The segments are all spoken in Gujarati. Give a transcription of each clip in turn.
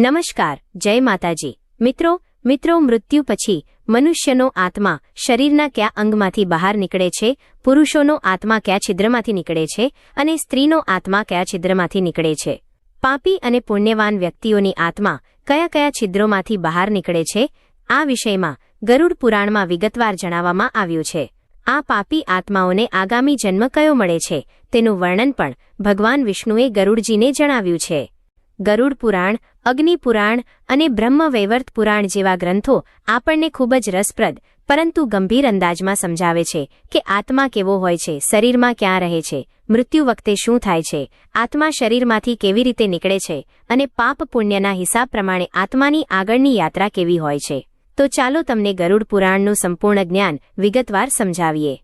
નમસ્કાર, જય માતાજી. મિત્રો મિત્રો, મૃત્યુ પછી મનુષ્યનો આત્મા શરીરના કયા અંગમાંથી બહાર નીકળે છે? પુરુષોનો આત્મા કયા છિદ્રમાંથી નીકળે છે? અને સ્ત્રીનો આત્મા કયા છિદ્રમાંથી નીકળે છે? પાપી અને પુણ્યવાન વ્યક્તિઓની આત્મા કયા કયા છિદ્રોમાંથી બહાર નીકળે છે? આ વિષયમાં ગરુડ પુરાણમાં વિગતવાર જણાવવામાં આવ્યું છે. આ પાપી આત્માઓને આગામી જન્મ કયો મળે છે? તેનું વર્ણન પણ ભગવાન વિષ્ણુએ ગરુડજીને જણાવ્યું છે. ગરુડ પુરાણ અગ્નિ પુરાણ અને બ્રહ્મવૈવર્ત પુરાણ જેવા ગ્રંથો આપણને ખૂબ જ રસપ્રદ, પરંતુ ગંભીર અંદાજમાં સમજાવે છે કે આત્મા કેવો હોય છે, શરીરમાં ક્યાં રહે છે, મૃત્યુ વખતે શું થાય છે, આત્મા શરીરમાંથી કેવી રીતે નીકળે છે અને પાપ પુણ્યના હિસાબ પ્રમાણે આત્માની આગળની યાત્રા કેવી હોય છે. તો ચાલો તમને ગરુડ પુરાણનું સંપૂર્ણ જ્ઞાન વિગતવાર સમજાવીએ.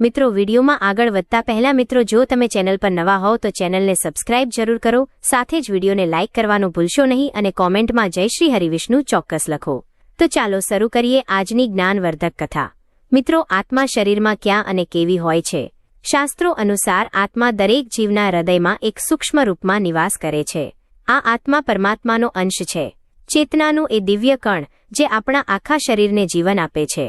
મિત્રો, વિડીયોમાં આગળ વધતા પહેલા મિત્રો, જો તમે ચેનલ પર નવા હોવ તો ચેનલને સબસ્ક્રાઇબ જરૂર કરો, સાથે જ વિડીયોને લાઇક કરવાનું ભૂલશો નહીં અને કોમેન્ટમાં જય શ્રી હરિવિષ્ણુ ચોક્કસ લખો. તો ચાલો શરૂ કરીએ આજની જ્ઞાનવર્ધક કથા. મિત્રો, આત્મા શરીરમાં ક્યાં અને કેવી હોય છે? શાસ્ત્રો અનુસાર આત્મા દરેક જીવના હૃદયમાં એક સૂક્ષ્મ રૂપમાં નિવાસ કરે છે. આ આત્મા પરમાત્માનો અંશ છે. ચેતનાનું એ દિવ્ય કણ જે આપણા આખા શરીરને જીવન આપે છે.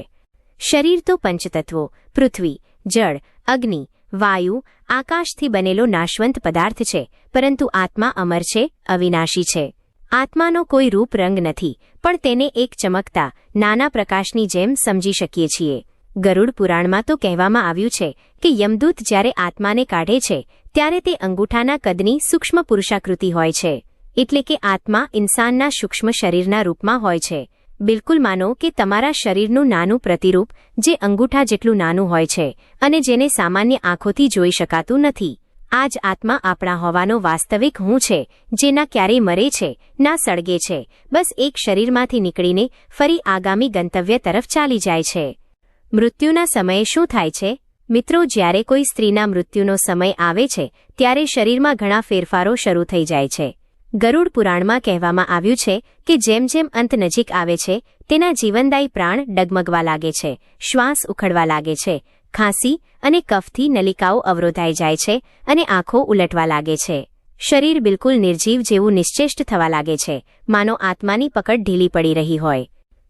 શરીર તો પંચતત્વો, પૃથ્વી જળ, અગ્નિ, વાયુ, આકાશથી બનેલો નાશવંત પદાર્થ છે, પરંતુ આત્મા અમર છે, અવિનાશી છે. આત્માનો કોઈ રૂપ રંગ નથી, પણ તેને એક ચમકતા, નાના પ્રકાશની જેમ સમજી શકીએ છીએ. ગરુડ પુરાણમાં તો કહેવામાં આવ્યું છે કે યમદૂત જ્યારે આત્માને કાઢે છે, ત્યારે તે અંગૂઠાના કદની સૂક્ષ્મ પુરુષાકૃતિ હોય છે. એટલે કે આત્મા ઇન્સાનના સૂક્ષ્મ શરીરના રૂપમાં હોય છે. બિલકુલ માનો કે તમારા શરીરનું નાનું પ્રતિરૂપ, જે અંગૂઠા જેટલું નાનું હોય છે, અને જેને સામાન્ય આંખોથી જોઈ શકાતું નથી. આ જ આત્મા આપણા હોવાનો વાસ્તવિક હું છે, જે ના ક્યારેય મરે છે, ના સળગે છે, બસ એક શરીરમાંથી નીકળીને ફરી આગામી ગંતવ્ય તરફ ચાલી જાય છે. મૃત્યુના સમયે શું થાય છે? મિત્રો, જ્યારે કોઈ સ્ત્રીના મૃત્યુનો સમય આવે છે, ત્યારે શરીરમાં ઘણા ફેરફારો શરૂ થઈ જાય છે. ગરુડ પુરાણમાં કહેવામાં આવ્યું છે કે જેમ જેમ અંત નજીક આવે છે, તેના જીવનદાયી પ્રાણ ડગમગવા લાગે છે, શ્વાસ ઉખડવા લાગે છે, ખાંસી અને કફથી નલિકાઓ અવરોધાઈ જાય છે અને આંખો ઉલટવા લાગે છે. શરીર બિલકુલ નિર્જીવ જેવું નિશ્ચેષ્ટ થવા લાગે છે. માનો આત્માની પકડ ઢીલી પડી રહી હોય.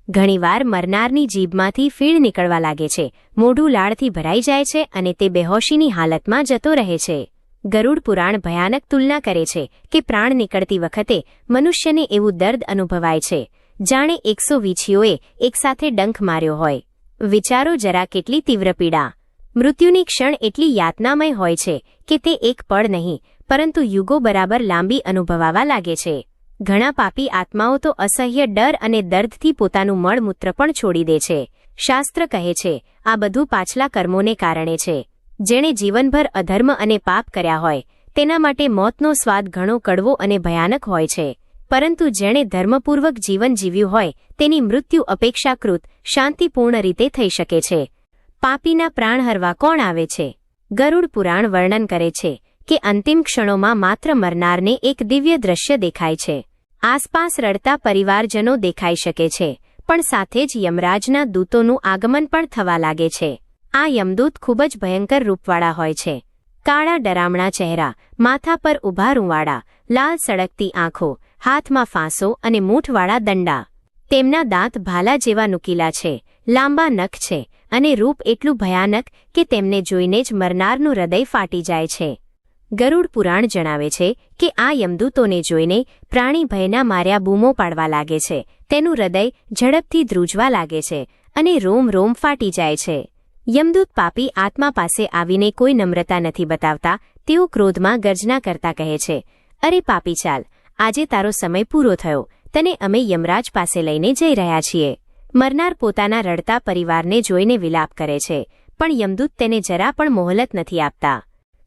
ઘણીવાર મરનારની જીભમાંથી ફીણ નીકળવા લાગે છે. મોઢું લાળથી ભરાઈ જાય છે અને તે બેહોશીની હાલતમાં જતો રહે છે. ગરુડ પુરાણ ભયાનક તુલના કરે છે કે પ્રાણ નીકળતી વખતે મનુષ્યને એવું દર્દ અનુભવાય છે. જાણે એકસો વીછીઓએ એકસાથે ડંખ માર્યો હોય. વિચારો જરા કેટલી તીવ્ર પીડા. મૃત્યુની ક્ષણ એટલી યાતનામય હોય છે કે તે એક પળ નહીં, પરંતુ યુગો બરાબર લાંબી અનુભવાવા લાગે છે. ઘણા પાપી આત્માઓ તો અસહ્ય ડર અને દર્દથી પોતાનું મળમૂત્ર પણ છોડી દે છે. શાસ્ત્ર કહે છે, આ બધું પાછલા કર્મોને કારણે છે. જેણે જીવનભર અધર્મ અને પાપ કર્યા હોય, તેના માટે મોતનો સ્વાદ ઘણો કડવો અને ભયાનક હોય છે. પરંતુ જેણે ધર્મપૂર્વક જીવન જીવ્યું હોય, તેની મૃત્યુ અપેક્ષાકૃત, શાંતિપૂર્ણ રીતે થઈ શકે છે. પાપીના પ્રાણ હરવા કોણ આવે છે? ગરુડ પુરાણ વર્ણન કરે છે કે અંતિમ ક્ષણોમાં માત્ર મરનારને એક દિવ્ય દ્રશ્ય દેખાય છે. આસપાસ રડતા પરિવારજનો દેખાઈ શકે છે, પણ સાથે જ યમરાજના દૂતોનું આગમન પણ થવા લાગે છે. આ યમદૂત ખૂબ જ ભયંકર રૂપવાળા હોય છે. કાળા ડરામણા ચહેરા, માથા પર ઊભા રૂંવાળા, લાલ સળગતી આંખો, હાથમાં ફાંસો અને મૂઠવાળા દંડા. તેમના દાંત ભાલા જેવા નુકીલા છે, લાંબા નખ છે અને રૂપ એટલું ભયાનક કે તેમને જોઈને જ મરનારનું હૃદય ફાટી જાય છે. ગરુડ પુરાણ જણાવે છે કે આ યમદૂતોને જોઈને પ્રાણી ભયના માર્યા બૂમો પાડવા લાગે છે. તેનું હૃદય ઝડપથી ધ્રુજવા લાગે છે અને રોમ રોમ ફાટી જાય છે. યમદૂત પાપી આત્મા પાસે આવીને કોઈ નમ્રતા નથી બતાવતા, તેઓ ક્રોધમાં ગર્જના કરતા કહે છે, અરે પાપી ચાલ, આજે તારો સમય પૂરો થયો, તને અમે યમરાજ પાસે લઈને જઈ રહ્યા છીએ. મરનાર પોતાના રડતા પરિવારને જોઈને વિલાપ કરે છે, પણ યમદૂત તેને જરા પણ મોહલત નથી આપતા.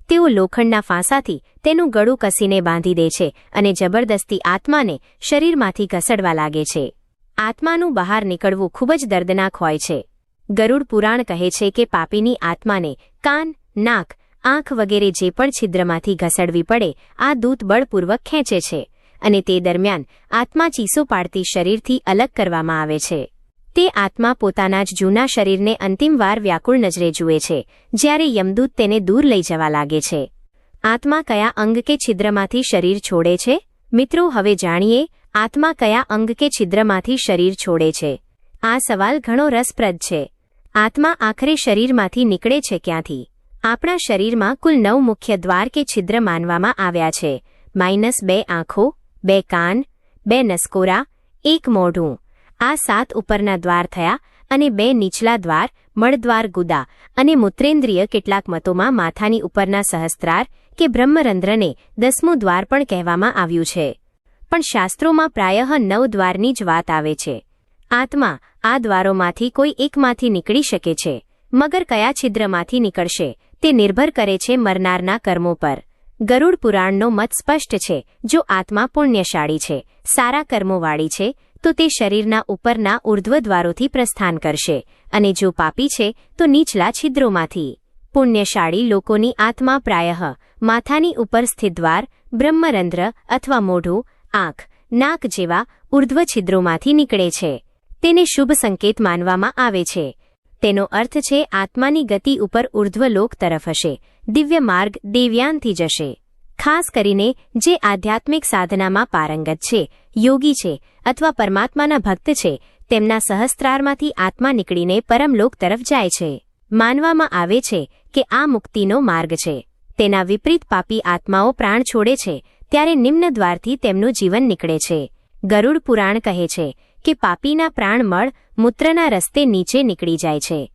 તેઓ લોખંડના ફાંસાથી તેનું ગળું કસીને બાંધી દે છે અને જબરદસ્તી આત્માને શરીરમાંથી ઘસડવા લાગે છે. આત્માનું બહાર નીકળવું ખૂબ જ દર્દનાક હોય છે. ગરુડ પુરાણ કહે છે કે પાપીની આત્માને કાન, નાક, આંખ વગેરે જે પણ છિદ્રમાંથી ઘસડવી પડે, આ દૂત બળપૂર્વક ખેંચે છે અને તે દરમિયાન આત્મા ચીસો પાડતી શરીરથી અલગ કરવામાં આવે છે. તે આત્મા પોતાના જ જૂના શરીરને અંતિમવાર વ્યાકુળ નજરે જુએ છે, જ્યારે યમદૂત તેને દૂર લઈ જવા લાગે છે. આત્મા કયા અંગ કે છિદ્રમાંથી શરીર છોડે છે? મિત્રો, હવે જાણીએ, આત્મા કયા અંગ કે છિદ્રમાંથી શરીર છોડે છે? આ સવાલ ઘણો રસપ્રદ છે. આત્મા આખરે શરીરમાંથી નીકળે છે ક્યાંથી? આપણા શરીરમાં કુલ નવ મુખ્ય દ્વાર કે છિદ્ર માનવામાં આવ્યા છે. માઇનસ બે આંખો, બે કાન, બે નસકોરા, એક મોઢું. આ સાત ઉપરના દ્વાર થયા અને બે નીચલા દ્વાર, મળદ્વાર ગુદા અને મૂત્રેન્દ્રિય કેટલાક મતોમાં માથાની ઉપરના સહસ્ત્રાર કે બ્રહ્મરંધ્રને દસમું દ્વાર પણ કહેવામાં આવ્યું છે. પણ શાસ્ત્રોમાં પ્રાયઃ નવ દ્વારની જ વાત આવે છે. આત્મા આ દ્વારોમાંથી કોઈ એકમાંથી નીકળી શકે છે, મગર કયા છિદ્રમાંથી નીકળશે, તે નિર્ભર કરે છે મરનારના કર્મો પર. ગરુડ પુરાણનો મત સ્પષ્ટ છે, જો આત્મા પુણ્યશાળી છે, સારા કર્મોવાળી છે, તો તે શરીરના ઉપરના ઉર્ધ્વ દ્વારોથી પ્રસ્થાન કરશે, અને જો પાપી છે, તો નીચલા છિદ્રોમાંથી. પુણ્યશાળી લોકોની આત્મા પ્રાયઃ માથાની ઉપર સ્થિત દ્વાર, બ્રહ્મરંધ્ર અથવા મોઢું, આંખ, નાક જેવા ઉર્ધ્વ છિદ્રોમાંથી નીકળે છે. તેને શુભ સંકેત માનવામાં આવે છે. તેનો અર્થ છે, આત્માની ગતિ ઉપર ઉર્ધ્વલોક તરફ હશે. દિવ્ય માર્ગ દેવ્યાનથી જશે. ખાસ કરીને, જે આધ્યાત્મિક સાધનામાં પારંગત છે, યોગી છે, અથવા પરમાત્માના ભક્ત છે, તેમના સહસ્ત્રારમાંથી આત્મા નીકળીને પરમલોક તરફ જાય છે. માનવામાં આવે છે કે આ મુક્તિનો માર્ગ છે. તેના વિપરીત પાપી આત્માઓ પ્રાણ છોડે છે, ત્યારે નિમ્ન દ્વારથી તેમનું જીવન નીકળે છે. ગરુડ પુરાણ કહે છે કે પાપીના પ્રાણમળ મૂત્રના રસ્તે નીચે નીકળી જાય છે.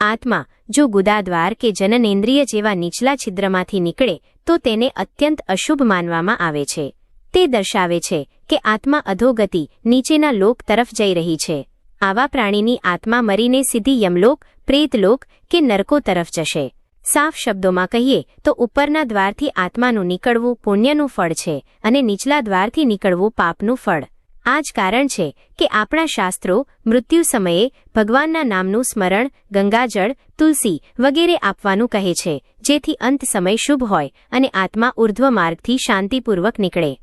આત્મા, જો ગુદાદ્વાર કે જનનેન્દ્રિય જેવા નીચલા છિદ્રમાંથી નીકળે, તો તેને અત્યંત અશુભ માનવામાં આવે છે. તે દર્શાવે છે કે આત્મા અધોગતિ નીચેના લોક તરફ જઈ રહી છે. આવા પ્રાણીની આત્મા મરીને સીધી યમલોક, પ્રેતલોક કે નરકો તરફ જશે. સાફ શબ્દોમાં કહીએ તો ઉપરના દ્વારથી આત્માનું નીકળવું પુણ્યનું ફળ છે અને નીચલા દ્વારથી નીકળવું પાપનું ફળ. આ જ કારણ છે કે આપણા શાસ્ત્રો મૃત્યુ સમયે ભગવાનના નામનું સ્મરણ, ગંગાજળ, તુલસી વગેરે આપવાનું કહે છે, જેથી અંત સમય શુભ હોય અને આત્મા ઉર્ધ્વ માર્ગથી શાંતિપૂર્વક નીકળે.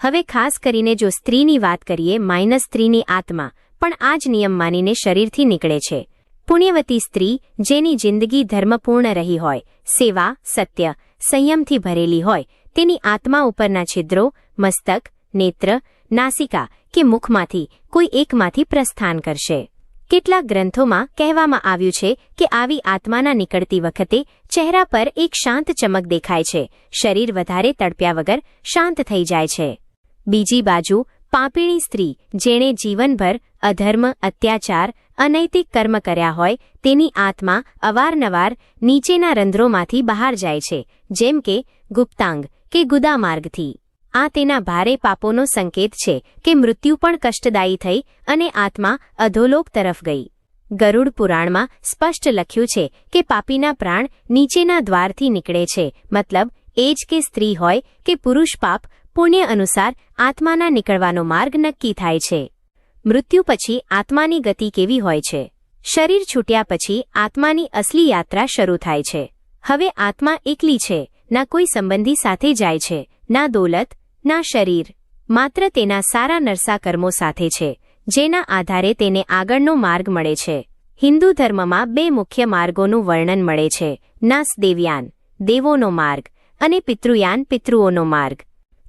હવે ખાસ કરીને જો સ્ત્રીની વાત કરીએ, માઇનસ સ્ત્રીની આત્મા પણ આ જ નિયમ માનીને શરીરથી નીકળે છે. પુણ્યવતી સ્ત્રી જેની જિંદગી ધર્મપૂર્ણ રહી હોય, સેવા, સત્ય, સંયમથી ભરેલી હોય, તેની આત્મા ઉપરના છિદ્રો, મસ્તક, નેત્ર નાસિકા કે મુખમાંથી કોઈ એકમાંથી પ્રસ્થાન કરશે. કેટલાક ગ્રંથોમાં કહેવામાં આવ્યું છે કે આવી આત્માના નીકળતી વખતે ચહેરા પર એક શાંત ચમક દેખાય છે. શરીર વધારે તડપ્યા વગર શાંત થઈ જાય છે. બીજી બાજુ, પાપીણી સ્ત્રી, જેણે જીવનભર અધર્મ, અત્યાચાર, અનૈતિક કર્મ કર્યા હોય, તેની આત્મા અવારનવાર નીચેના રંધ્રોમાંથી બહાર જાય છે, જેમ કે ગુપ્તાંગ કે ગુદામાર્ગથી. આ તેના ભારે પાપોનો સંકેત છે કે મૃત્યુ પણ કષ્ટદાયી થઈ અને આત્મા અધોલોક તરફ ગઈ. ગરુડ પુરાણમાં સ્પષ્ટ લખ્યું છે કે પાપીના પ્રાણ નીચેના દ્વારથી નીકળે છે, મતલબ એ જ કે સ્ત્રી હોય કે પુરુષ પાપ પુણ્ય અનુસાર આત્માના નીકળવાનો માર્ગ નક્કી થાય છે. મૃત્યુ પછી આત્માની ગતિ કેવી હોય છે? શરીર છૂટ્યા પછી આત્માની અસલી યાત્રા શરૂ થાય છે. હવે આત્મા એકલી છે, ના કોઈ સંબંધી સાથે જાય છે, ના દોલત ના શરીર, માત્ર તેના સારા નરસા કર્મો સાથે છે, જેના આધારે તેને આગળનો માર્ગ મળે છે. હિન્દુ ધર્મમાં બે મુખ્ય માર્ગોનું વર્ણન મળે છે, નાસ દેવ્યાન, દેવોનો માર્ગ, અને પિતૃયાન, પિતૃઓનો માર્ગ.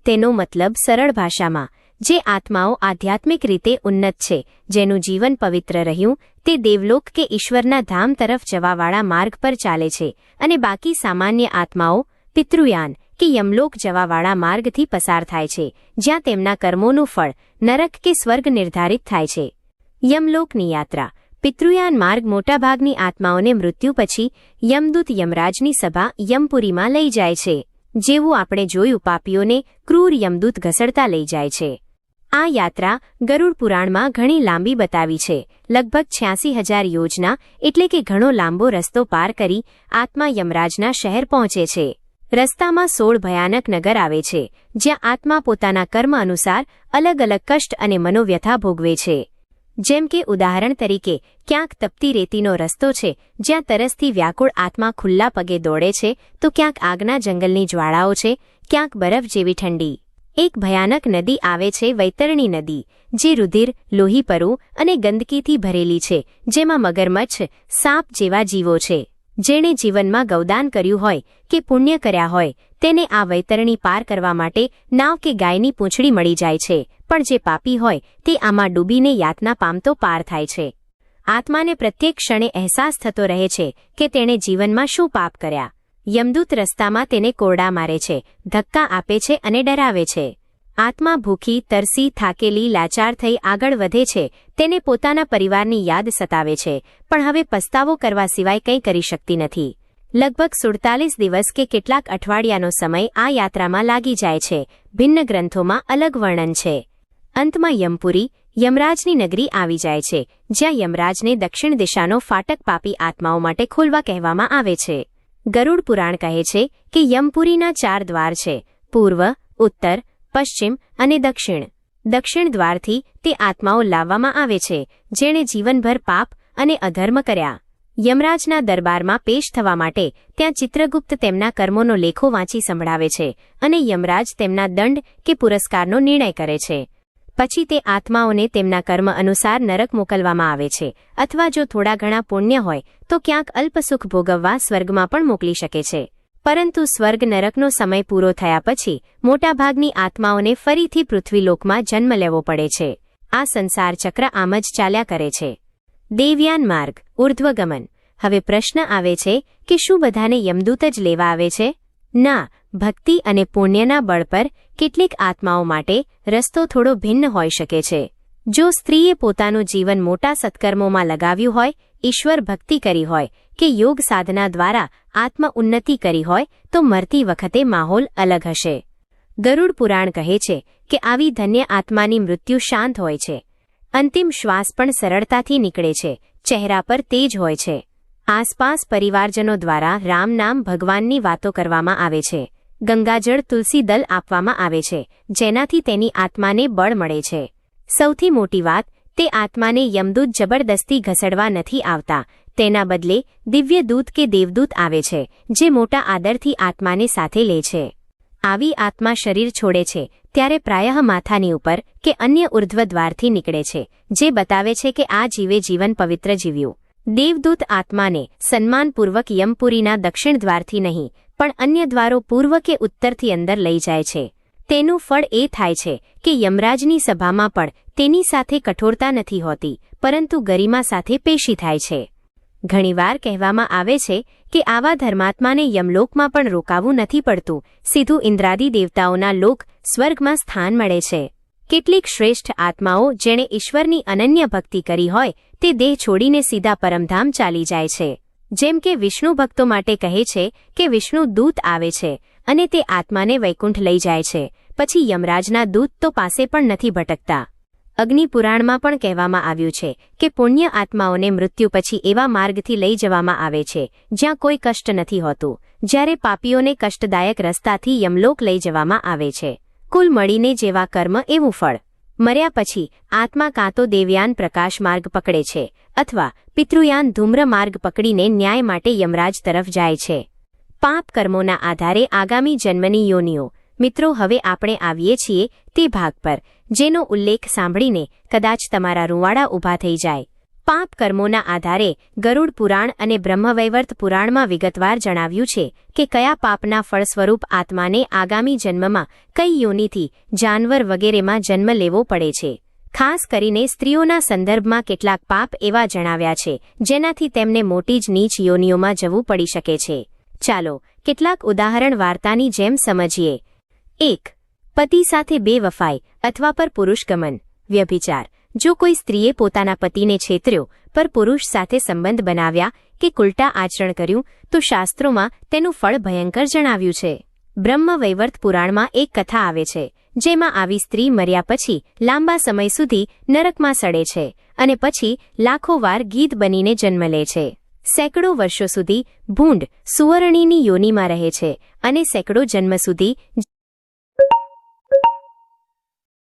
તેનો મતલબ સરળ ભાષામાં, જે આત્માઓ આધ્યાત્મિક રીતે ઉન્નત છે, જેનું જીવન પવિત્ર રહ્યું, તે દેવલોક કે ઈશ્વરના ધામ તરફ જવાવાળા માર્ગ પર ચાલે છે, અને બાકી સામાન્ય આત્માઓ, પિતૃયાન કે યમલોક જવાવાળા માર્ગથી પસાર થાય છે, જ્યાં તેમના કર્મોનું ફળ, નરક કે સ્વર્ગ નિર્ધારિત થાય છે. યમલોકની યાત્રા. પિતૃયાન માર્ગ મોટાભાગની આત્માઓને મૃત્યુ પછી, યમદૂત યમરાજની સભા યમપુરીમાં લઈ જાય છે, જેવું આપણે જોયું પાપીઓને ક્રૂર યમદૂત ઘસડતા લઈ જાય છે. આ યાત્રા ગરુડ પુરાણમાં ઘણી લાંબી બતાવી છે. લગભગ છ્યાસી હજાર યોજના, એટલે કે ઘણો લાંબો રસ્તો પાર કરી, આત્મા યમરાજના શહેર પહોંચે છે. રસ્તામાં સોળ ભયાનક નગર આવે છે, જ્યાં આત્મા પોતાના કર્મ અનુસાર અલગ અલગ કષ્ટ અને મનોવ્યથા ભોગવે છે. જેમ કે ઉદાહરણ તરીકે, ક્યાંક તપતી રેતીનો રસ્તો છે, જ્યાં તરસથી વ્યાકુળ આત્મા ખુલ્લા પગે દોડે છે, તો ક્યાંક આગના જંગલની જ્વાળાઓ છે, ક્યાંક બરફ જેવી ઠંડી. એક ભયાનક નદી આવે છે વૈતરણી નદી, જે રુધિર લોહીપરું અને ગંદકીથી ભરેલી છે, જેમાં મગરમચ્છ, સાપ જેવા જીવો છે. જેણે જીવનમાં ગૌદાન કર્યું હોય કે પુણ્ય કર્યા હોય, તેને આ વૈતરણી પાર કરવા માટે નાવ કે ગાયની પૂંછડી મળી જાય છે, પણ જે પાપી હોય, તે આમાં ડૂબીને યાતના પામતો પાર થાય છે. આત્માને પ્રત્યેક ક્ષણે અહેસાસ થતો રહે છે કે તેણે જીવનમાં શું પાપ કર્યા. યમદૂત રસ્તામાં તેને કોરડા મારે છે, ધક્કા આપે છે અને ડરાવે છે. આત્મા ભૂખી તરસી, થાકેલી, લાચાર થઈ આગળ વધે છે, તેને પોતાના પરિવારની યાદ સતાવે છે, પણ હવે પસ્તાવો કરવા સિવાય કંઈ કરી શકતી નથી. લગભગ સુડતાલીસ દિવસ કે કેટલાક અઠવાડિયાનો સમય આ યાત્રામાં લાગી જાય છે, ભિન્ન ગ્રંથોમાં અલગ વર્ણન છે. અંતમાં યમપુરી, યમરાજની નગરી આવી જાય છે, જ્યાં યમરાજને દક્ષિણ દિશાનો ફાટક પાપી આત્માઓ માટે ખોલવા કહેવામાં આવે છે. ગરુડ પુરાણ કહે છે કે યમપુરીના ચાર દ્વાર છે, પૂર્વ, ઉત્તર પશ્ચિમ અને દક્ષિણ. દક્ષિણ દ્વારથી તે આત્માઓ લાવવામાં આવે છે, જેણે જીવનભર પાપ અને અધર્મ કર્યા. યમરાજના દરબારમાં પેશ થવા માટે ત્યાં ચિત્રગુપ્ત તેમના કર્મોનો લેખો વાંચી સંભળાવે છે અને યમરાજ તેમના દંડ કે પુરસ્કારનો નિર્ણય કરે છે. પછી તે આત્માઓને તેમના કર્મ અનુસાર નરક મોકલવામાં આવે છે, અથવા જો થોડા ઘણા પુણ્ય હોય, તો ક્યાંક અલ્પસુખ ભોગવવા સ્વર્ગમાં પણ મોકલી શકે છે. પરંતુ સ્વર્ગ નરકનો સમય પૂરો થયા પછી, મોટાભાગની આત્માઓને ફરીથી પૃથ્વીલોકમાં જન્મ લેવો પડે છે. આ સંસાર ચક્ર આમ જ ચાલ્યા કરે છે. દેવયાન માર્ગ, ઉર્ધ્વગમન. હવે પ્રશ્ન આવે છે કે શું બધાને યમદૂત જ લેવા આવે છે? ના, ભક્તિ અને પુણ્યના બળ પર કેટલીક આત્માઓ માટે રસ્તો થોડો ભિન્ન હોઈ શકે છે. જો સ્ત્રીએ પોતાનું જીવન મોટા સત્કર્મોમાં લગાવ્યું હોય, ઈશ્વર ભક્તિ કરી હોય કે યોગ સાધના દ્વારા આત્મ ઉન્નતિ કરી હોય તો મરતી વખતે માહોલ અલગ હશે. ગરુડ પુરાણ કહે છે કે આવી ધન્ય આત્માની મૃત્યુ શાંત હોય છે. અંતિમ શ્વાસ પણ સરળતાથી નીકળે છે, ચહેરા પર તેજ હોય છે. આસપાસ પરિવારજનો દ્વારા રામ નામ ભગવાનની વાતો કરવામાં આવે છે. ગંગાજળ તુલસી દલ આપવામાં આવે છે, જેનાથી તેની આત્માને બળ મળે છે. સૌથી મોટી વાત, તે આત્માને યમદૂત જબરદસ્તી ઘસડવા નથી આવતા તેના બદલે દિવ્ય દૂત કે દેવદૂત આવે છે, જે મોટા આદરથી આત્માને સાથે લે છે. આવી આત્મા શરીર છોડે છે, ત્યારે પ્રાયઃ માથાની ઉપર કે અન્ય ઉર્ધ્વ દ્વારથી નીકળે છે, જે બતાવે છે કે આ જીવે જીવન પવિત્ર જીવ્યું. દેવદૂત આત્માને સન્માનપૂર્વક યમપુરીના દક્ષિણ દ્વારથી નહીં, પણ અન્ય દ્વારો પૂર્વ કે ઉત્તરથી અંદર લઈ જાય છે. તેનું ફળ એ થાય છે કે યમરાજની સભામાં પણ તેની સાથે કઠોરતા નથી હોતી, પરંતુ ગરિમા સાથે પેશી થાય છે. ઘણીવાર કહેવામાં આવે છે કે આવા ધર્માત્માને યમલોકમાં પણ રોકાવું નથી પડતું. સીધું ઇન્દ્રાદી દેવતાઓના લોક સ્વર્ગમાં સ્થાન મળે છે. કેટલીક શ્રેષ્ઠ આત્માઓ જેણે ઈશ્વરની અનન્ય ભક્તિ કરી હોય, તે દેહ છોડીને સીધા પરમધામ ચાલી જાય છે. જેમ કે વિષ્ણુ ભક્તો માટે કહે છે કે વિષ્ણુ દૂત આવે છે અને તે આત્માને વૈકુંઠ લઈ જાય છે. પછી યમરાજના દૂત તો પાસે પણ નથી ભટકતા. અગ્નિપુરાણમાં પણ કહેવામાં આવ્યું છે કે પુણ્ય આત્માઓને મૃત્યુ પછી એવા માર્ગથી લઈ જવામાં આવે છે, જ્યાં કોઈ કષ્ટ નથી હોતું, જ્યારે પાપીઓને કષ્ટદાયક રસ્તાથી યમલોક લઈ જવામાં આવે છે. કુલ મળીને જેવા કર્મ એવું ફળ. મર્યા પછી, આત્મા કાં તો દેવયાન પ્રકાશ માર્ગ પકડે છે, અથવા પિતૃયાન ધૂમ્ર માર્ગ પકડીને ન્યાય માટે યમરાજ તરફ જાય છે. પાપ કર્મોના આધારે આગામી જન્મની યોનિઓ મિત્રો, હવે આપણે આવીએ છીએ તે ભાગ પર, જેનો ઉલ્લેખ સાંભળીને કદાચ તમારા રૂવાડા ઊભા થઈ જાય. પાપ કર્મોના આધારે ગરુડ પુરાણ અને બ્રહ્મવૈવર્ત પુરાણમાં વિગતવાર જણાવ્યું છે કે કયા પાપના ફળ સ્વરૂપ આત્માને આગામી જન્મમાં કઈ યોનિથી જાનવર વગેરેમાં જન્મ લેવો પડે છે. ખાસ કરીને સ્ત્રીઓના સંદર્ભમાં કેટલાક પાપ એવા જણાવ્યા છે, જેનાથી તેમને મોટી જ નીચ યોનિઓમાં જવું પડી શકે છે. ચાલો, કેટલાક ઉદાહરણ વાર્તાની જેમ સમજીએ. એક, પતિ સાથે બેવફાઈ અથવા પર પુરુષગમન વ્યભિચાર. જો કોઈ સ્ત્રીએ પોતાના પતિને છેતર્યો, પર પુરુષ સાથે સંબંધ બનાવ્યા કે કુલટા આચરણ કર્યું, તો શાસ્ત્રોમાં તેનું ફળ ભયંકર જણાવ્યું છે. બ્રહ્મવૈવર્ત પુરાણમાં એક કથા આવે છે, જેમાં આવી સ્ત્રી મર્યા પછી લાંબા સમય સુધી નરકમાં સડે છે અને પછી લાખો વાર ગીત બનીને જન્મ લે છે. સેંકડો વર્ષો સુધી ભૂંડ સુવર્ણીની યોનિમાં રહે છે અને સેંકડો જન્મ સુધી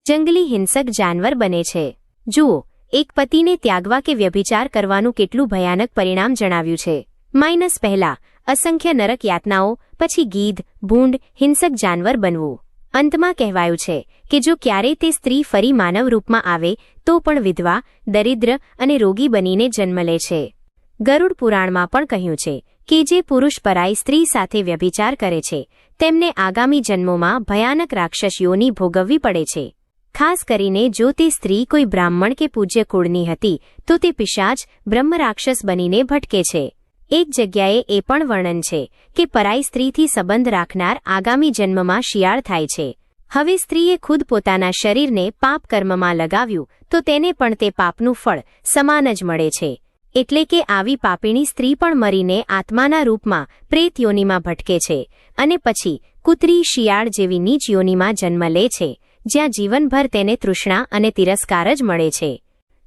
જંગલી હિંસક જાનવર બને છે. જુઓ, એક પતિને ત્યાગવા કે વ્યભિચાર કરવાનું કેટલું ભયાનક પરિણામ જણાવ્યું છે. માઇનસ પહેલા, અસંખ્ય નરક યાતનાઓ, પછી ગીધ, ભૂંડ, હિંસક જાનવર બનવું. અંતમાં કહેવાયું છે કે જો ક્યારેય તે સ્ત્રી ફરી માનવ રૂપમાં આવે, તો પણ વિધવા, દરિદ્ર અને રોગી બનીને જન્મ લે છે. ગરુડ પુરાણમાં પણ કહ્યું છે કે જે પુરુષ પરાઈ સ્ત્રી સાથે વ્યભિચાર કરે છે, તેમને આગામી જન્મોમાં ભયાનક રાક્ષસીઓની ભોગવવી પડે છે. ખાસ કરીને જો તે સ્ત્રી કોઈ બ્રાહ્મણ કે પૂજ્ય કુળની હતી, તો તે પિશાચ, બ્રહ્મરાક્ષસ બનીને ભટકે છે. એક જગ્યાએ એ પણ વર્ણન છે કે પરાઈ સ્ત્રીથી સંબંધ રાખનાર આગામી જન્મમાં શિયાળ થાય છે. હવે સ્ત્રીએ ખુદ પોતાના શરીરને પાપ કર્મમાં લગાવ્યું, તો તેને પણ તે પાપનું ફળ સમાન જ મળે છે. એટલે કે આવી પાપીણી સ્ત્રી પણ મરીને આત્માના રૂપમાં પ્રેત યોનિમાં ભટકે છે અને પછી કૂતરી શિયાળ જેવી નીચ યોનિમાં જન્મ લે છે. જ્યાં જીવનભર તેને તૃષ્ણા અને તિરસ્કાર જ મળે છે.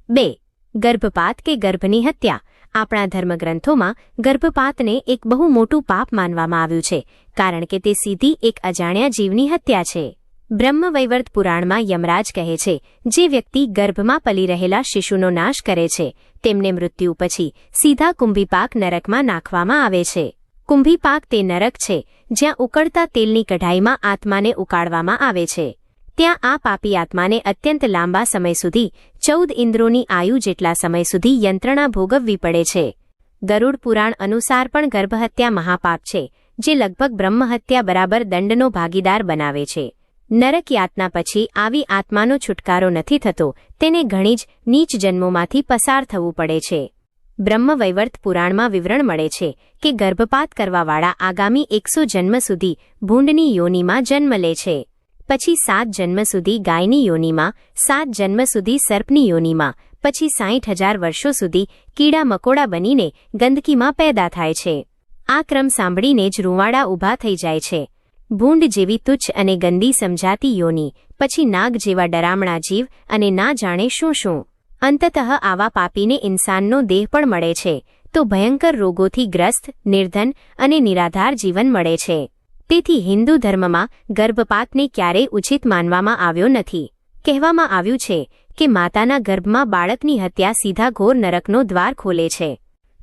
બે, ગર્ભપાત કે ગર્ભની હત્યા. આપણા ધર્મગ્રંથોમાં ગર્ભપાતને એક બહુ મોટું પાપ માનવામાં આવ્યું છે, કારણ કે તે સીધી એક અજાણ્યા જીવની હત્યા છે. બ્રહ્મવૈવર્ત પુરાણમાં યમરાજ કહે છે, જે વ્યક્તિ ગર્ભમાં પલી રહેલા શિશુનો નાશ કરે છે, તેમને મૃત્યુ પછી સીધા કુંભીપાક નરકમાં નાખવામાં આવે છે. કુંભીપાક તે નરક છે, જ્યાં ઉકળતા તેલની કઢાઈમાં આત્માને ઉકાળવામાં આવે છે. ત્યાં આ પાપી આત્માને અત્યંત લાંબા સમય સુધી, ચૌદ ઇન્દ્રોની આયુ જેટલા સમય સુધી યંત્રણા ભોગવવી પડે છે. ગરુડ પુરાણ અનુસાર પણ ગર્ભહત્યા મહાપાપ છે, જે લગભગ બ્રહ્મહત્યા બરાબર દંડનો ભાગીદાર બનાવે છે. નરક યાતના પછી આવી આત્માનો છુટકારો નથી થતો, તેને ઘણી જ નીચ જન્મોમાંથી પસાર થવું પડે છે. બ્રહ્મવૈવર્ત પુરાણમાં વિવરણ મળે છે કે ગર્ભપાત કરવાવાળા આગામી એકસો જન્મ સુધી ભૂંડની યોનિમાં જન્મ લે છે. પછી સાત જન્મ સુધી ગાયની યોનિમાં, સાત જન્મ સુધી સર્પની યોનિમાં, પછી સાઠ હજાર વર્ષો સુધી કીડા મકોડા બનીને ગંદકીમાં પેદા થાય છે. આ ક્રમ સાંભળીને જ રૂવાડા ઊભા થઈ જાય છે. ભૂંડ જેવી તુચ્છ અને ગંદી સમજાતી યોની, પછી નાગ જેવા ડરામણા જીવ અને ના જાણે શું શું. અંતતઃ આવા પાપીને ઇન્સાનનો દેહ પણ મળે છે, તો ભયંકર રોગોથી ગ્રસ્ત, નિર્ધન અને નિરાધાર જીવન મળે છે. તેથી હિન્દુ ધર્મમાં ગર્ભપાતને ક્યારેય ઉચિત માનવામાં આવ્યો નથી. કહેવામાં આવ્યું છે કે માતાના ગર્ભમાં બાળકની હત્યા સીધા ઘોર નરકનો દ્વાર ખોલે છે.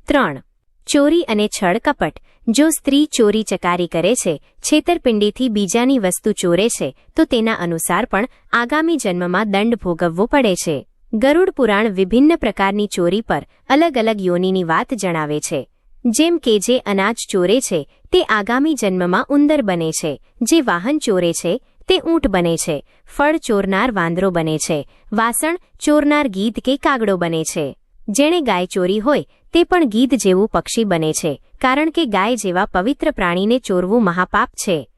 ત્રણ. ચોરી અને છળ કપટ. જો સ્ત્રી ચોરી ચકારી કરે છે, છેતરપિંડીથી બીજાની વસ્તુ ચોરે છે, તો તેના અનુસાર પણ આગામી જન્મમાં દંડ ભોગવવો પડે છે. ગરુડ પુરાણ વિભિન્ન પ્રકારની ચોરી પર અલગ અલગ યોનિની વાત જણાવે છે. જેમ કે જે અનાજ ચોરે છે, તે આગામી જન્મમાં ઉંદર બને છે. જે વાહન ચોરે છે, તે ઊંટ બને છે. ફળ ચોરનાર વાંદરો બને છે. વાસણ ચોરનાર ગીધ કે કાગડો બને છે. જેણે ગાય ચોરી હોય, તે પણ ગીધ જેવું પક્ષી બને છે, કારણ કે ગાય જેવા પવિત્ર પ્રાણીને ચોરવું મહાપાપ છે.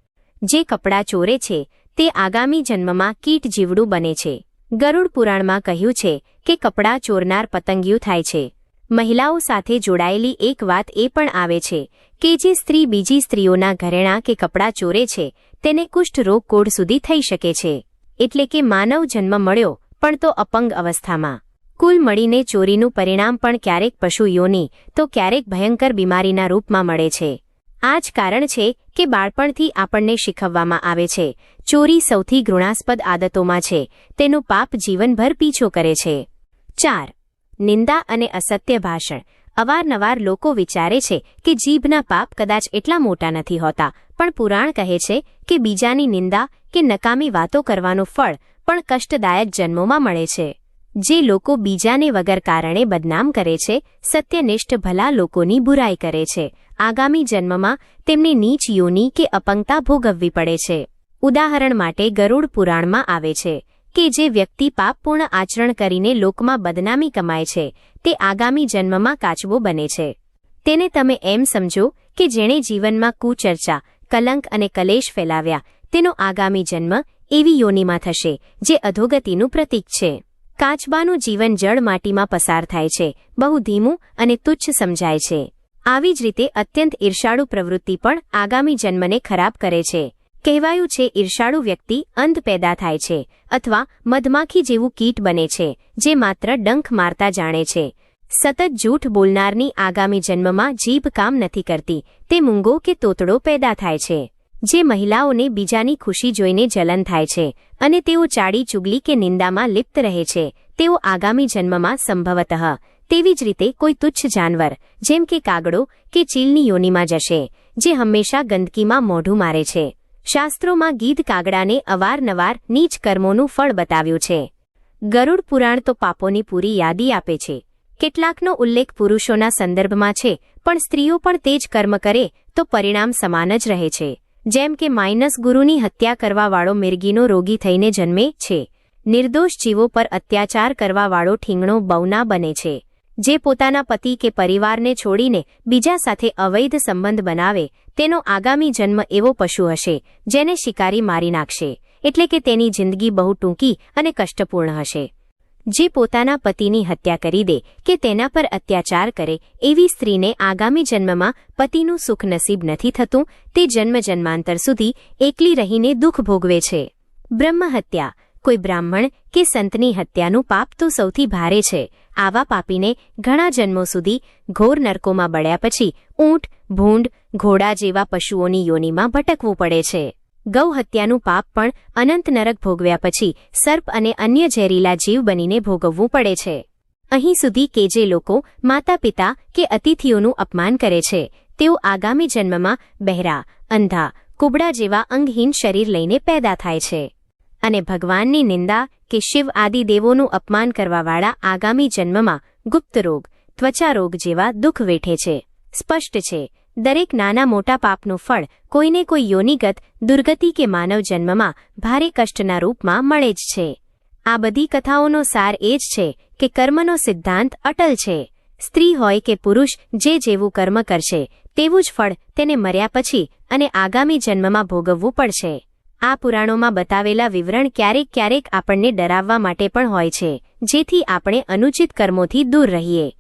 જે કપડાં ચોરે છે, તે આગામી જન્મમાં કીટ જીવડું બને છે. ગરુડ પુરાણમાં કહ્યું છે કે કપડાં ચોરનાર પતંગિયું થાય છે. મહિલાઓ સાથે જોડાયેલી એક વાત એ પણ આવે છે કે જે સ્ત્રી બીજી સ્ત્રીઓના ઘરેણાં કે કપડાં ચોરે છે, તેને કુષ્ઠરોગ કોઢ સુધી થઈ શકે છે. એટલે કે માનવ જન્મ મળ્યો, પણ તો અપંગ અવસ્થામાં. કુલ મળીને ચોરીનું પરિણામ પણ ક્યારેક પશુ યોની તો ક્યારેક ભયંકર બીમારીના રૂપમાં મળે છે. આ જ કારણ છે કે બાળપણથી આપણને શીખવવામાં આવે છે, ચોરી સૌથી ઘૃણાસ્પદ આદતોમાં છે, તેનો પાપ જીવનભર પીછો કરે છે. ચાર નિંદા અને અસત્ય ભાષણ. અવારનવાર લોકો વિચારે છે કે જીભના પાપ કદાચ એટલા મોટા નથી હોતા, પણ પુરાણ કહે છે કે બીજાની નિંદા કે નકામી વાતો કરવાનું ફળ પણ કષ્ટદાયક જન્મોમાં મળે છે. જે લોકો બીજાને વગર કારણે બદનામ કરે છે, સત્યનિષ્ઠ ભલા લોકોની બુરાઈ કરે છે. આગામી જન્મમાં તેમને નીચ યોની કે અપંગતા ભોગવવી પડે છે. ઉદાહરણ માટે ગરુડ પુરાણમાં આવે છે. કે જે વ્યક્તિ પાપપૂર્ણ આચરણ કરીને લોકમાં બદનામી કમાય છે, તે આગામી જન્મમાં કાચબો બને છે. તેને તમે એમ સમજો કે જેણે જીવનમાં કુચર્ચા, કલંક અને કલેશ ફેલાવ્યા, તેનો આગામી જન્મ એવી યોનીમાં થશે, જે અધોગતિનું પ્રતીક છે. કાચબાનું જીવન જળ માટીમાં પસાર થાય છે, બહુ ધીમું અને તુચ્છ સમજાય છે. આવી જ રીતે અત્યંત ઈર્ષાળુ પ્રવૃત્તિ પણ આગામી જન્મને ખરાબ કરે છે. કહેવાયું છે, ઈર્ષાળુ વ્યક્તિ અંધ પેદા થાય છે અથવા મધમાખી જેવું કીટ બને છે, જે માત્ર ડંખ મારતા જાણે છે. સતત જૂઠ બોલનારની આગામી જન્મમાં જીભ કામ નથી કરતી, તે મૂંગો કે તોતડો પેદા થાય છે, જે મહિલાઓને બીજાની ખુશી જોઈને જલન થાય છે અને તેઓ ચાડી ચુગલી કે નિંદામાં લિપ્ત રહે છે. તેઓ આગામી જન્મમાં સંભવતઃ તેવી જ રીતે કોઈ તુચ્છ જાનવર, જેમ કે કાગડો કે ચીલની યોનિમાં જશે, જે હંમેશા ગંદકીમાં મોઢું મારે છે. શાસ્ત્રોમાં ગીધ કાગડાને અવારનવાર નીચ કર્મોનું ફળ બતાવ્યું છે. ગરુડ પુરાણ તો પાપોની પૂરી યાદી આપે છે. કેટલાકનો ઉલ્લેખ પુરુષોના સંદર્ભમાં છે, પણ સ્ત્રીઓ પણ તે જ કર્મ કરે તો પરિણામ સમાન જ રહે છે. જેમ કે માઇનસ ગુરુની હત્યા કરવાવાળો મિર્ગીનો રોગી થઈને જન્મે છે. નિર્દોષ જીવો પર અત્યાચાર કરવાવાળો ઠીંગણો બૌના બને છે. જે પોતાના પતિ કે પરિવારને છોડીને બીજા સાથે અવૈધ સંબંધ બનાવે, તેનો આગામી જન્મ એવો પશુ હશે, જેને શિકારી મારી નાખશે, એટલે કે તેની જિંદગી બહુ ટૂંકી અને કષ્ટપૂર્ણ હશે. જે પોતાના પતિની હત્યા કરી દે કે તેના પર અત્યાચાર કરે, એવી સ્ત્રીને આગામી જન્મમાં પતિનું સુખ નસીબ નથી થતું, તે જન્મ જન્માંતર સુધી એકલી રહીને દુઃખ ભોગવે છે. બ્રહ્મહત્યા કોઈ બ્રાહ્મણ કે સંતની હત્યાનું પાપ તો સૌથી ભારે છે. આવા પાપીને ઘણા જન્મો સુધી ઘોર નરકોમાં બળ્યા પછી ઊંટ, ભૂંડ, ઘોડા જેવા પશુઓની યોનિમાં ભટકવું પડે છે. ગૌ હત્યાનું પાપ પણ અનંત નરક ભોગવ્યા પછી સર્પ અને અન્ય ઝેરીલા જીવ બનીને ભોગવવું પડે છે. અહીં સુધી કે જે લોકો માતા પિતા કે અતિથિઓનું અપમાન કરે છે, તેઓ આગામી જન્મમાં બહેરા, અંધા, કુબડા જેવા અંગહીન શરીર લઈને પેદા થાય છે. અને ભગવાનની નિંદા કે શિવ આદિ દેવોનું અપમાન કરવાવાળા આગામી જન્મમાં ગુપ્ત રોગ, ત્વચા રોગ જેવા દુઃખ વેઠે છે. સ્પષ્ટ છે, દરેક નાના મોટા પાપનું ફળ કોઈને કોઈ યોનિગત, દુર્ગતિ કે માનવ જન્મમાં ભારે કષ્ટના રૂપમાં મળે જ છે. આ બધી કથાઓનો સાર એ જ છે કે કર્મનો સિદ્ધાંત અટલ છે. સ્ત્રી હોય કે પુરુષ જે જેવું કર્મ કરશે, તેવું જ ફળ તેને મર્યા પછી અને આગામી જન્મમાં ભોગવવું પડશે. આ પુરાણોમાં બતાવેલા વિવરણ ક્યારેક ક્યારેક આપણને ડરાવવા માટે પણ હોય છે, જેથી આપણે અનુચિત કર્મોથી દૂર રહીએ.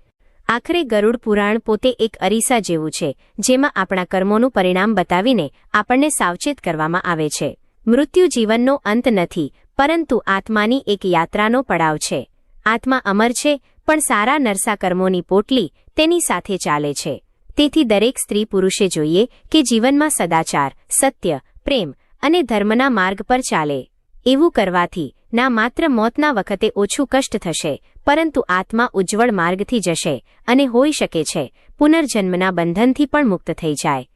આખરે ગરુડ પુરાણ પોતે એક અરીસા જેવું છે, જેમાં આપણા કર્મોનું પરિણામ બતાવીને આપણને સાવચેત કરવામાં આવે છે. મૃત્યુ જીવનનો અંત નથી, પરંતુ આત્માની એક યાત્રાનો પડાવ છે. આત્મા અમર છે, પણ સારા નરસા કર્મોની પોટલી તેની સાથે ચાલે છે. તેથી દરેક સ્ત્રી પુરુષે જોઈએ કે જીવનમાં સદાચાર, સત્ય, પ્રેમ અને ધર્મના માર્ગ પર ચાલે. એવું કરવાથી ના માત્ર મોતના વખતે ઓછું કષ્ટ થશે, પરંતુ આત્મા ઉજ્જવળ માર્ગથી જશે અને હોઈ શકે છે, પુનર્જન્મના બંધનથી પણ મુક્ત થઈ જાય.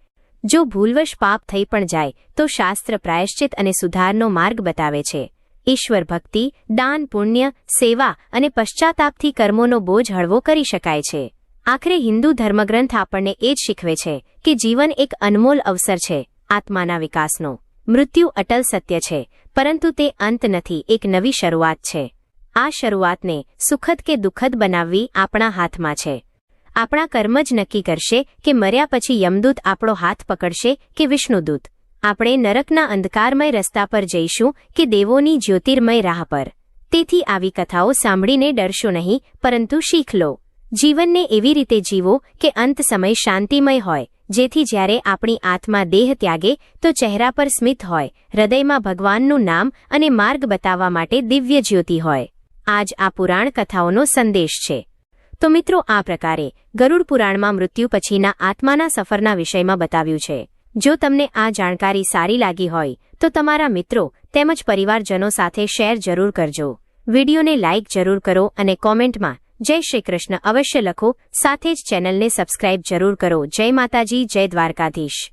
જો ભૂલવશ પાપ થઈ પણ જાય, તો શાસ્ત્ર પ્રાયશ્ચિત અને સુધારનો માર્ગ બતાવે છે. ઈશ્વર ભક્તિ, દાન, પુણ્ય, સેવા અને પશ્ચાતાપથી કર્મોનો બોજ હળવો કરી શકાય છે. આખરે હિન્દુ ધર્મગ્રંથ આપણને એ જ શીખવે છે કે જીવન એક અનમોલ અવસર છે, આત્માના વિકાસનો. મૃત્યુ અટલ સત્ય છે, પરંતુ તે અંત નથી, એક નવી શરૂઆત છે. આ શરૂઆતને સુખદ કે દુઃખદ બનાવવી આપણા હાથમાં છે. આપણા કર્મ જ નક્કી કરશે કે મર્યા પછી યમદૂત આપણો હાથ પકડશે કે વિષ્ણુદૂત. આપણે નરકના અંધકારમય રસ્તા પર જઈશું કે દેવોની જ્યોતિર્મય રાહ પર. તેથી આવી કથાઓ સાંભળીને ડરશો નહીં, પરંતુ શીખ લો. જીવનને એવી રીતે જીવો કે અંત સમય શાંતિમય હોય. જેથી જ્યારે આપણી આત્મા દેહ ત્યાગે, તો ચહેરા પર સ્મિત હોય, હૃદયમાં ભગવાનનું નામ અને માર્ગ બતાવવા માટે દિવ્ય જ્યોતિ હોય. આજ આ પુરાણ કથાઓનો સંદેશ છે. તો મિત્રો, આ પ્રકારે ગરુડ પુરાણમાં મૃત્યુ પછીના આત્માના સફરના વિષયમાં બતાવ્યું છે. જો તમને આ જાણકારી સારી લાગી હોય, તો તમારા મિત્રો તેમજ પરિવારજનો સાથે શેર જરૂર કરજો. વિડીયોને લાઇક જરૂર કરો અને કોમેન્ટમાં જય શ્રી કૃષ્ણ. અવશ્ય લખો, સાથે જ ચેનલને સબસ્ક્રાઇબ જરૂર કરો. જય માતાજી, જય દ્વારકાધીશ.